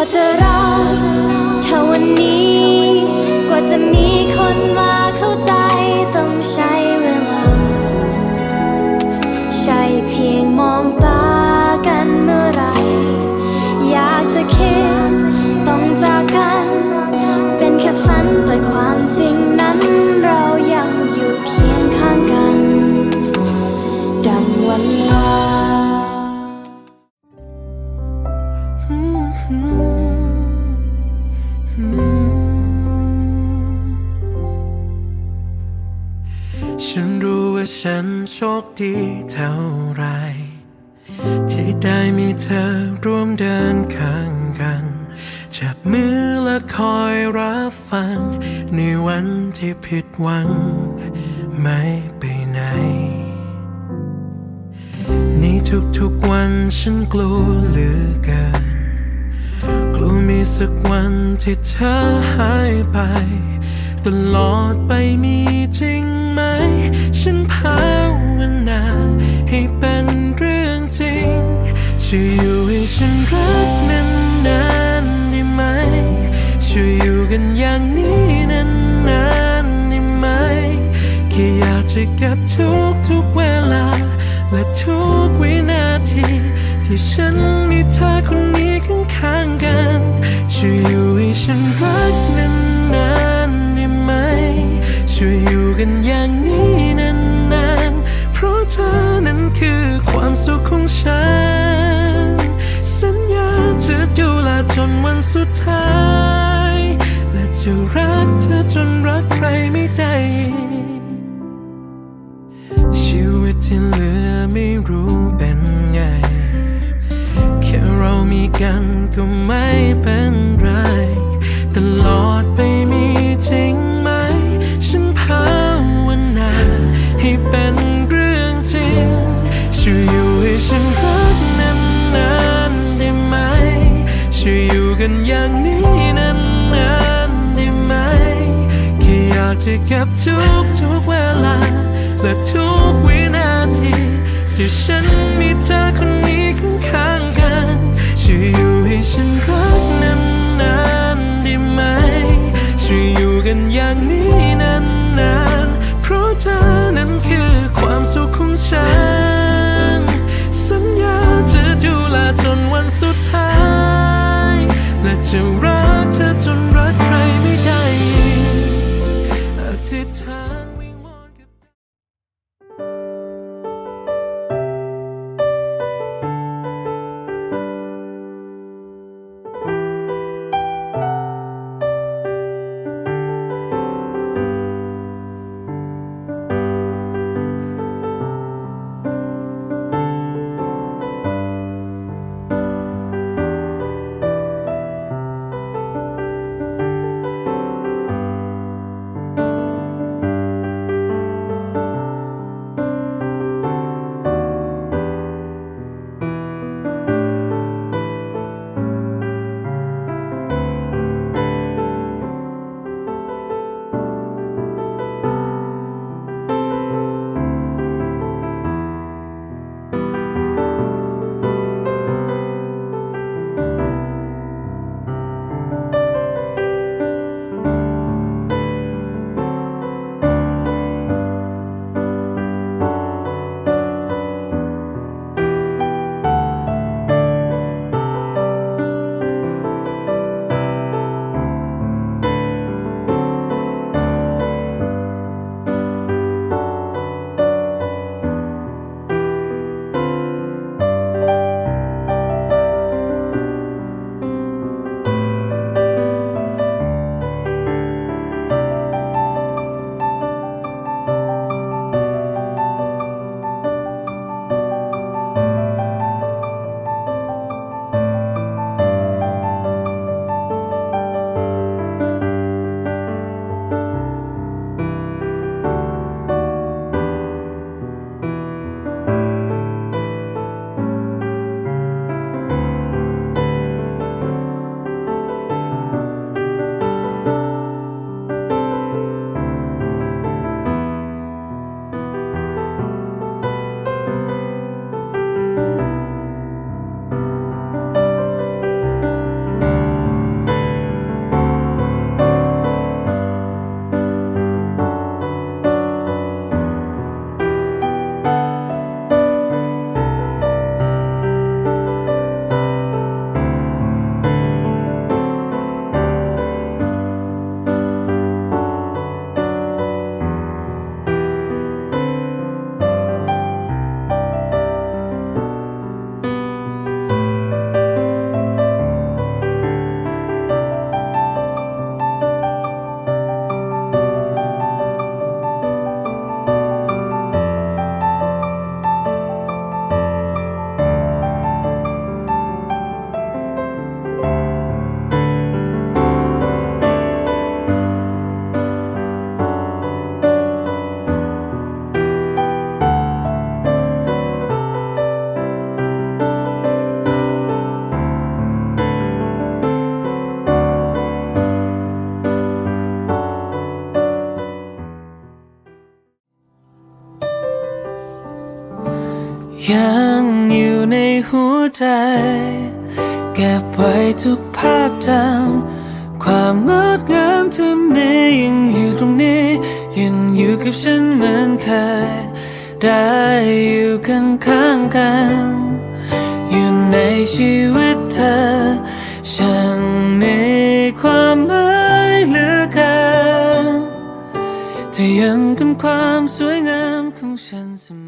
ว่าเธอรักถ้าวันนี้ ฉันรู้ว่าฉันโชคดีเท่าไร ที่ได้มีเธอร่วมเดินข้างกัน จับมือและคอยรับฟัง ในวันที่ผิดหวัง ไม่ไปไหน ในทุกๆวันฉันกลัวเหลือเกินกลัวมีสักวันที่เธอหายไป ตลอดไปมีจริงไหม ฉันภาวนาให้เป็นเรื่องจริงช่วยอยู่ให้ฉันรักนานๆได้ไหมช่วยอยู่กันอย่างนี้นานๆได้ไหมแค่อยากจะเก็บทุกทุกเวลา และทุกวินาที ที่ฉันมีเธอคนนี้ข้างๆกันช่วยอยู่ให้ฉันรักนานๆได้ไหม ช่วยอยู่กันอย่างนี้นานๆ เพราะเธอนั้นคือความสุขของฉัน สัญญาจะดูแลจนวันสุดท้าย และจะรักเธอจนรักใครไม่ได้ ชีวิตที่เหลือไม่รู้เป็นไง แค่เรามีกันก็ไม่เป็นไร ตลอดไป จะเก็บทุกทุกเวลา และทุกวินาทีที่ฉันมีเธอคนนี้ข้างๆกันช่วยอยู่ให้ฉันรักนานๆได้ไหมช่วยอยู่กันอย่างนี้นานๆเพราะเธอนั้นคือความสุขของฉัน สัญญาจะดูแลจนวันสุดท้าย และจะรัก ยังอยู่ในหัวใจ เก็บไว้ทุกภาพจำความงดงามที่มียังอยู่ตรงนี้ ยังอยู่กับฉันเหมือนเคย ได้อยู่ข้างข้างกัน อยู่ในชีวิตเธอ ฉันมีความหมายเหลือเกินที่ยังเป็นความสวยงามของฉันเสมอ